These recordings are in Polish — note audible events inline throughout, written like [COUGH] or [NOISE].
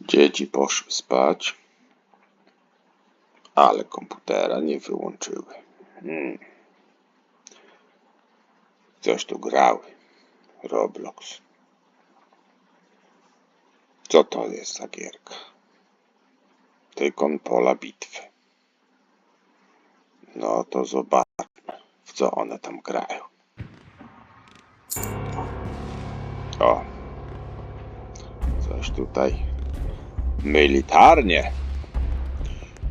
Dzieci poszły spać, ale komputera nie wyłączyły. Hmm. Coś tu grały. Roblox. Co to jest za gierka? Tykon pola bitwy. No to zobaczmy, w co one tam grają. O. Coś tutaj militarnie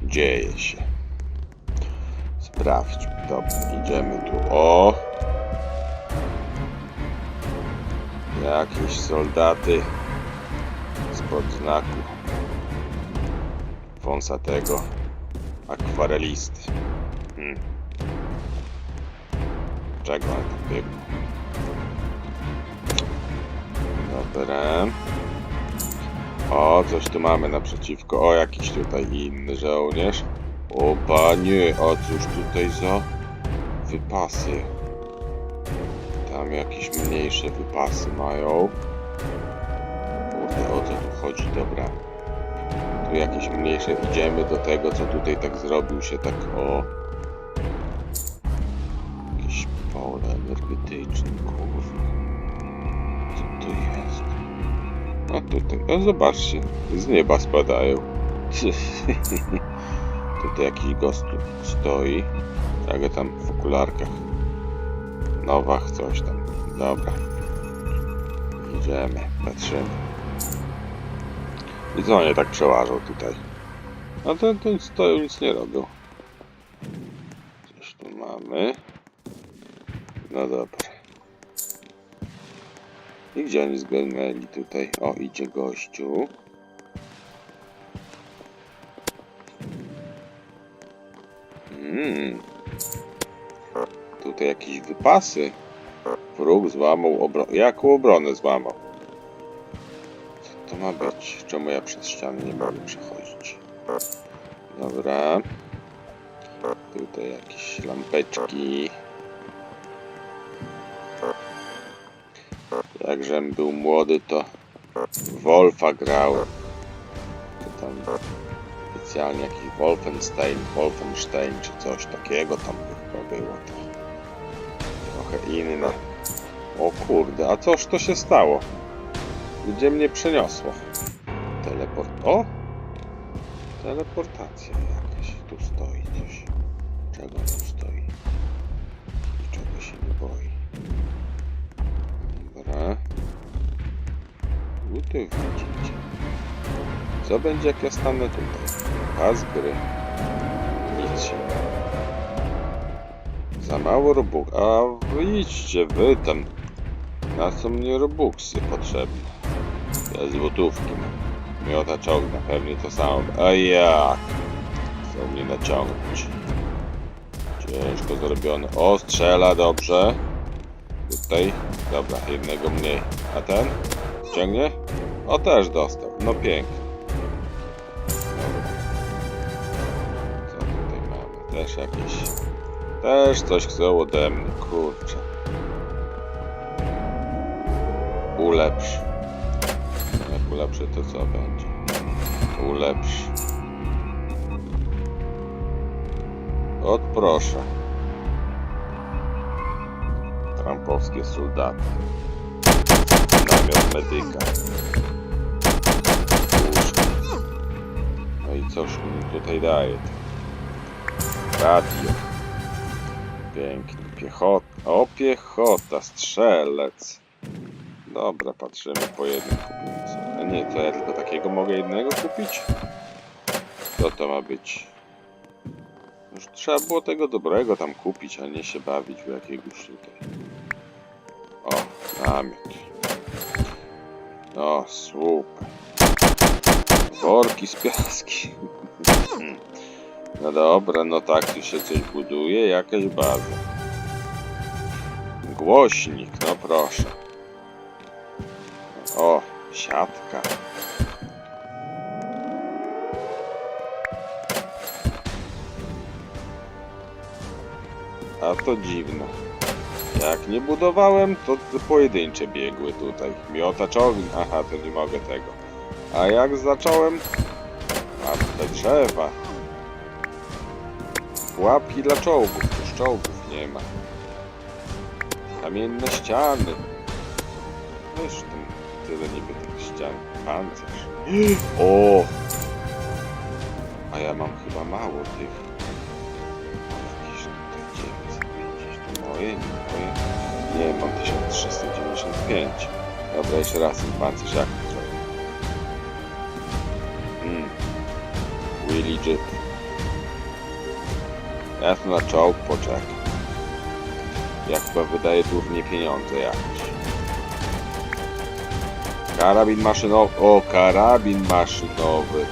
dzieje się. Sprawdźmy. Dobra, idziemy tu. O! Jakieś soldaty spod znaku wąsatego akwarelisty. Hmm. Czego on? Dobra. O, coś tu mamy naprzeciwko. O, jakiś tutaj inny żołnierz. O, panie, a cóż tutaj za wypasy? Tam jakieś mniejsze wypasy mają. Kurde, o co tu chodzi? Dobra. Tu jakieś mniejsze. Idziemy do tego, co tutaj tak zrobił się tak o... Jakieś pole energetyczne, kurwa. Co to jest? A tutaj, o zobaczcie, z nieba spadają. [LAUGHS] tutaj jakiś gość stoi. Jak tam w okularkach. Nowach, coś tam. Dobra. Idziemy, patrzymy. I co oni tak przełażą tutaj? A to, to stoją, nic nie robią. Coś tu mamy. No dobra. I gdzie oni zgarnęli tutaj? O, idzie gościu. Mm. Tutaj jakieś wypasy. Wróg złamał obronę. Jaką obronę złamał? Co to ma być? Czemu ja przez ścianę nie mogę przechodzić? Dobra. Tutaj jakieś lampeczki. Jak żem był młody, to Wolfa grał. To tam specjalnie jakiś Wolfenstein, Wolfenstein czy coś takiego tam chyba było. Trochę inne. O kurde, a coż to się stało? Gdzie mnie przeniosło? Teleport... O! Teleportacja jakaś. Tu stoi coś. Czego tu stoi? Niczego się nie boi. Luty widzicie. Co będzie jak ja stanę tutaj? Pas gry. Nic się Za mało robux. A wyjdźcie wy tam. Na co mnie robuxy potrzebne? Ja złotówki mam. Miota ciągnę, pewnie to samo. A jak? Chcą mnie naciągnąć. Ciężko zrobione. O, strzela dobrze. Tutaj. Dobra, jednego mniej. A ten? Ciągnie? O, też dostał. No pięknie. Co tutaj mamy? Też jakieś... Też coś chcą ode mnie, kurczę. Ulepsz. Jak ulepszy, to co będzie? Ulepsz. Ot proszę. Trampowskie soldaty. Namiot medyka. Cóż mi tutaj daje? Radio. Pięknie. Piechota. O, piechota. Strzelec. Dobra, patrzymy po jednym sobie. A nie, to ja tylko takiego mogę jednego kupić? Co to ma być? Już trzeba było tego dobrego tam kupić, a nie się bawić w jakiegoś tutaj. O, namiot. O, super. Worki z piaski. No dobra, no tak tu się coś buduje, jakaś baza. Głośnik, no proszę. O, siatka. A to dziwne. Jak nie budowałem, to pojedyncze biegły tutaj. Miotacz ognia, aha, to nie mogę tego. A jak zacząłem... A te drzewa. Łapki dla czołgów, już czołgów nie ma. Kamienne ściany. Już tam tyle niby tych ścian. Pancerz. O! A ja mam chyba mało tych. Jakieś tutaj 950. Moje, nie moje. Nie, mam 1395. Dobra, jeszcze raz ten pancerz jak Ja tu na czołg poczekam. Jak chyba wydaje durnie pieniądze jakieś. Karabin maszynowy. O, karabin maszynowy.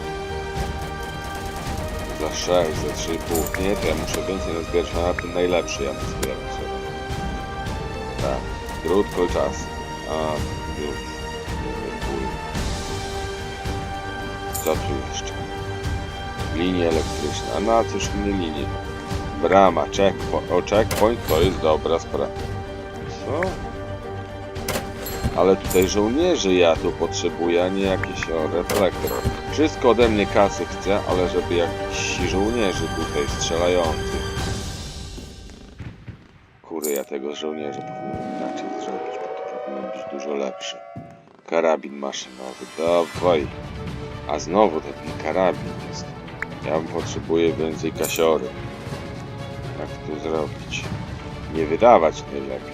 Za 6, za 3,5. Nie, to ja muszę więcej nazbierać, a na ten najlepszy ja nazbieram sobie. Tak. Drut kolczasty. A, już. Nie wiem, Co tu jeszcze? Linie elektryczne. A na cóż nie linie? Brama, checkpoint. O, checkpoint to jest dobra sprawa. Co? Ale tutaj żołnierzy ja tu potrzebuję, a nie jakiś reflektor. Wszystko ode mnie kasy chce, ale żeby jakiś żołnierzy tutaj strzelających. Kurde, ja tego żołnierza powinienem inaczej zrobić, bo to powinien być dużo lepszy. Karabin maszynowy, dawaj. A znowu ten karabin jest. Ja potrzebuję więcej kasiory. Jak to zrobić? Nie wydawać najlepiej.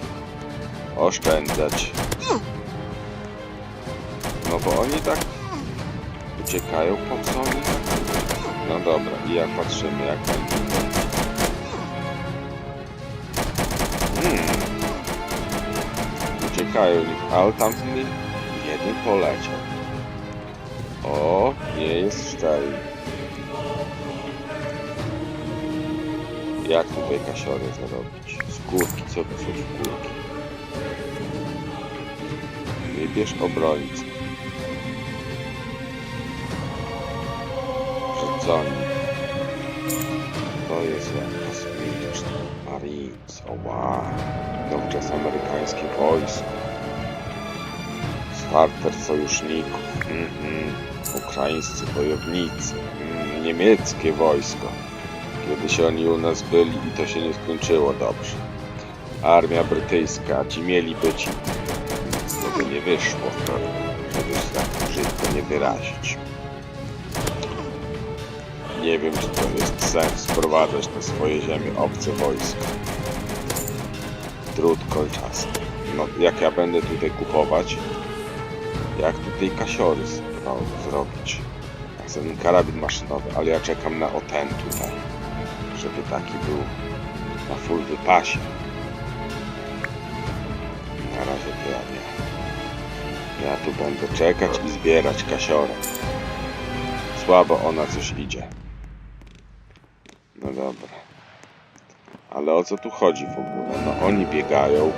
Oszczędzać. No bo oni tak uciekają, po co oni tak? No dobra, i jak patrzymy, jak oni... Hmm. Uciekają, ale tamten jeden poleciał. O, nie jest szczelny. Jak tutaj kasiory zarobić? Skórki, co to są skórki? Wybierz obrońcę. Rzuconi. To jest jak kosmiczny Marines. O wow. Nowoczesne amerykańskie wojsko. Starter sojuszników. Mhm. Ukraińscy wojownicy. Mm, niemieckie wojsko. Kiedyś oni u nas byli i to się nie skończyło dobrze. Armia brytyjska, ci mieli być z tego nie wyszło, żeby się tak brzydko nie wyrazić. Nie wiem, czy to jest sens wprowadzać na swoje ziemie obce wojska. Drut kolczasty. No, jak ja będę tutaj kupować, jak tutaj kasiory no, zrobić? Ja chcę ten karabin maszynowy, ale ja czekam na o ten tutaj, żeby taki był na full wypasie. Na razie to ja nie. Ja tu będę czekać i zbierać kasiorę. Słabo ona coś idzie. No dobra. Ale o co tu chodzi w ogóle? No oni biegają.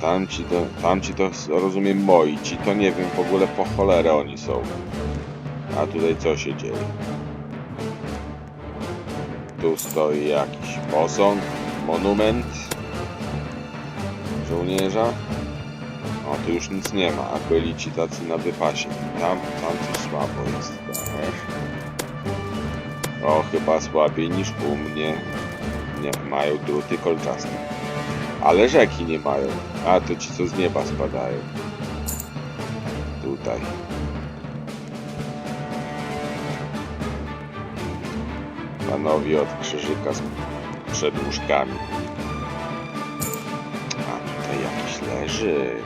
Tamci to, tamci to rozumiem moi, ci to nie wiem w ogóle po cholerę oni są. A tutaj co się dzieje? Tu stoi jakiś posąg, monument żołnierza. O, tu już nic nie ma, a byli ci tacy na wypasie. Tam, tam coś słabo jest. Tak. O, chyba słabiej niż u mnie. Nie, mają druty kolczaste. Ale rzeki nie mają. A, to ci co z nieba spadają. Tutaj. Panowie od krzyżyka z przedłużkami. A tutaj jakiś leży.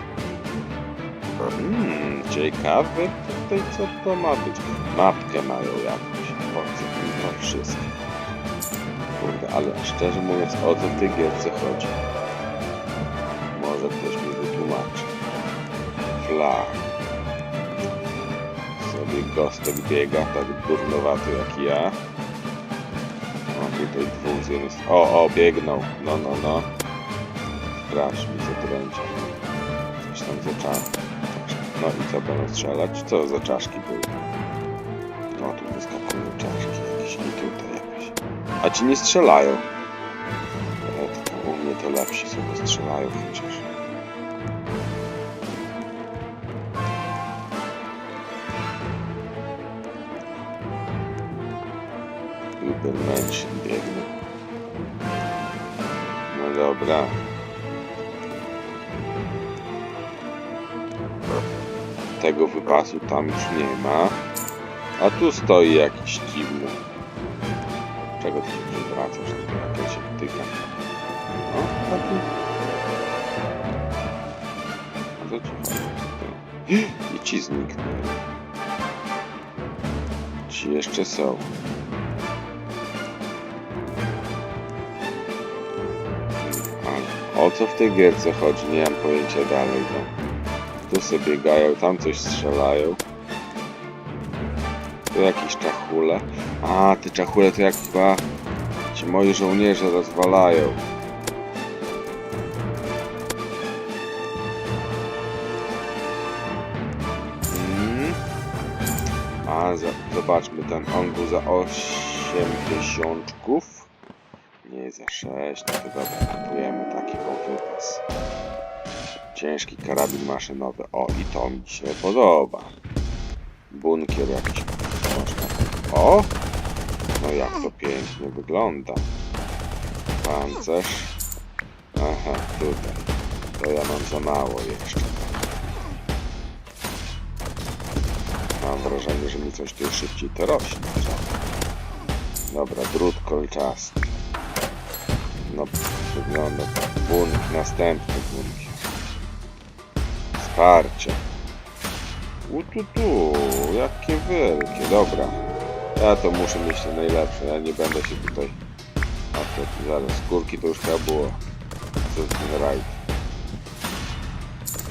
Hmm, ciekawe tutaj co to ma być. Mapkę mają jakąś. Mi to wszystko? Kurde, ale szczerze mówiąc, o co w tej gierce chodzi? Może ktoś mi wytłumaczy. Flag. Sobie gostek biega tak durnowaty jak ja. Tutaj dwóch. O, o, biegną. No, no, no. Sprawdź mi, to będzie. Coś tam za czaszki. No i co, będą strzelać? Co za czaszki były? No, tu wyskakują czaszki jakieś i tutaj jakieś. A ci nie strzelają. to lepsi sobie strzelają chociaż. Übermenschen biegną. No dobra. Tego wypasu tam już nie ma. A tu stoi jakiś dziwny. Czego ty się przewracasz? Ja się tyka. No. A co ci? [GASPS] I ci zniknęli. Ci jeszcze są. O co w tej gierce chodzi? Nie mam pojęcia dalej. No. Tu sobie biegają, tam coś strzelają. Tu jakieś czachule. A, te czachule to jak chyba ci moi żołnierze rozwalają. Mm. A, za, zobaczmy, ten on był za 80. Nie za 6, no to dobra, kupujemy taki o. Ciężki karabin maszynowy. O, i to mi się podoba. Bunkier jakiś można. O! No jak to pięknie wygląda. Pancerz. Aha, tutaj. To ja mam za mało jeszcze. Mam wrażenie, że mi coś tu szybciej to rośnie. Dobra, drut kolczasty. No, wygląda tak. Bunt, następny bunkier. Wsparcie. U tu tu, jakie wielkie, dobra. Ja to muszę mieć te najlepsze, ja nie będę się tutaj... A to zaraz, górki to już chyba było. Co jest ten rajd?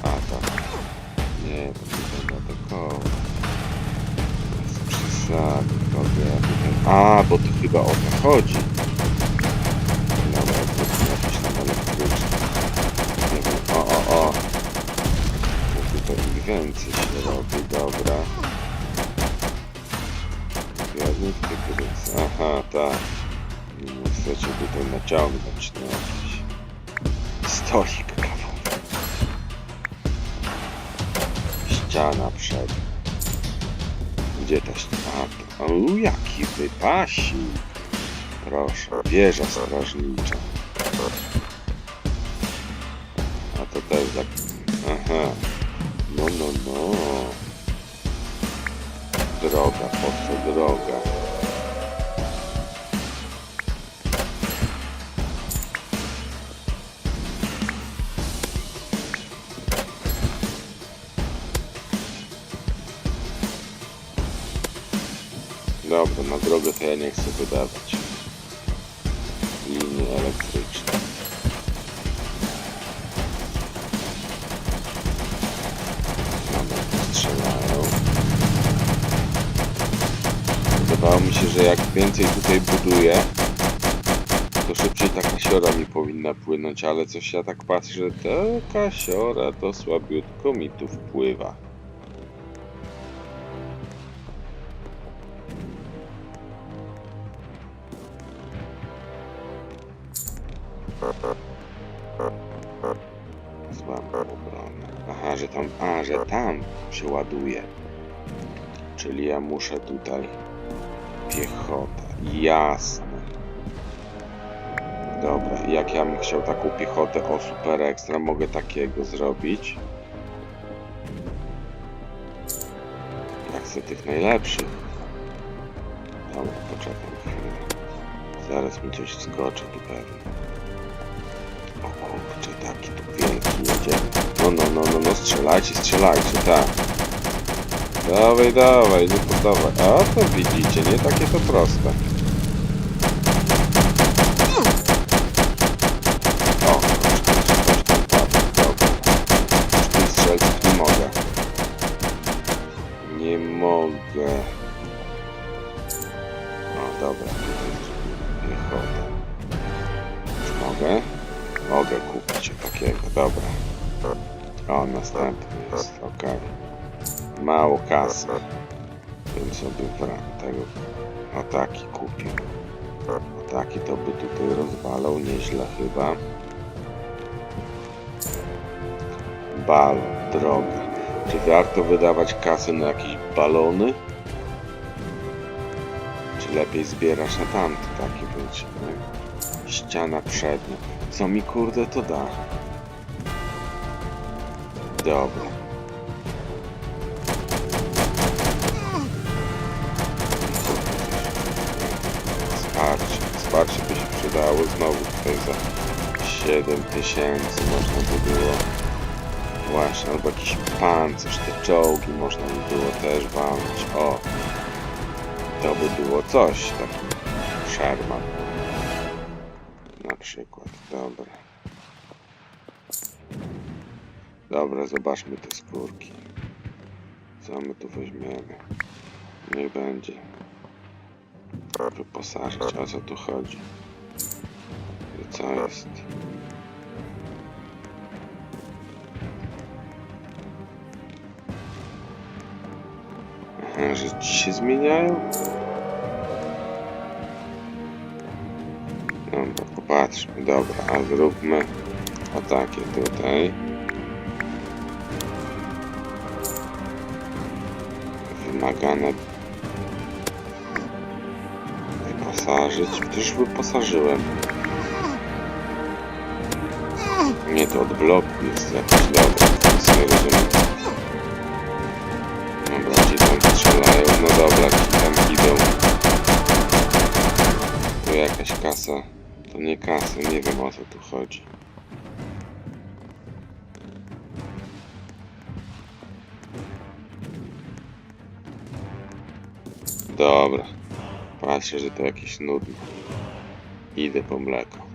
A tak. Nie, to nie będę atakował. Przesady, dobra, ja tutaj... A, bo to chyba o to chodzi. Dobra, to jest jakiś tam elektryczny. Nie wiem, o, o, o. To tutaj ich więcej się robi, dobra. Zbiornik tygrys. Aha, tak. Nie chcecie tutaj naciągnąć na jakiś stolik kawowy. Ściana przed. Gdzie ta ściana? O, jaki wypasik. Proszę, wieża strażnicza. A to też tak... Aha. No, no, no. Droga, po droga? Dobra, na drogę to ja nie chcę wydawać. Linie elektryczne. Że jak więcej tutaj buduję, to szybciej ta kasiora mi powinna płynąć, ale coś ja tak patrzę, że ta kasiora to słabiutko mi tu wpływa. Słaba obrona. Aha, że tam, a, że tam się ładuje. Czyli ja muszę tutaj piechotę. Jasne. Dobra, jak ja bym chciał taką piechotę o super ekstra, mogę takiego zrobić. Ja chcę tych najlepszych. Dobra, poczekam chwilę. Zaraz mi coś skoczy tu pewnie. O kurczę, taki tu wielki jedzie. No, no, no, no, no, strzelajcie, strzelajcie, tak. Dawaj, dawaj, nie poddawaj. A to widzicie, nie takie to proste. kasę, bym sobie wra- tego no taki kupił. No taki to by tutaj rozwalał nieźle chyba. Bal droga. Czy warto wydawać kasy na jakieś balony? Czy lepiej zbierasz na tamte takie być? Ściana przednia. Co mi kurde to da? Dobra. Wsparcie. Wsparcie by się przydało znowu tutaj za 7 tysięcy można by było. Właśnie, albo jakiś pancerz, te czołgi można by było też walnąć. O! To by było coś, taki Sherman. Na przykład, dobra. Dobra, zobaczmy te skórki. Co my tu weźmiemy? Niech będzie. Wyposażyć, o co tu chodzi? I co jest? Aha, że ci się zmieniają? Dobra, popatrzmy, dobra, a zróbmy o takie tutaj. Wymagane wyposażyć. Też wyposażyłem. Nie, to od bloku jest jakiś dobra, nic nie rozumiem. Dobra, ci tam strzelają, no dobra, tam idą. To jakaś kasa. To nie kasa, nie wiem o co tu chodzi. Dobra. Patrzę, że to jakieś nudne. Idę po mleko.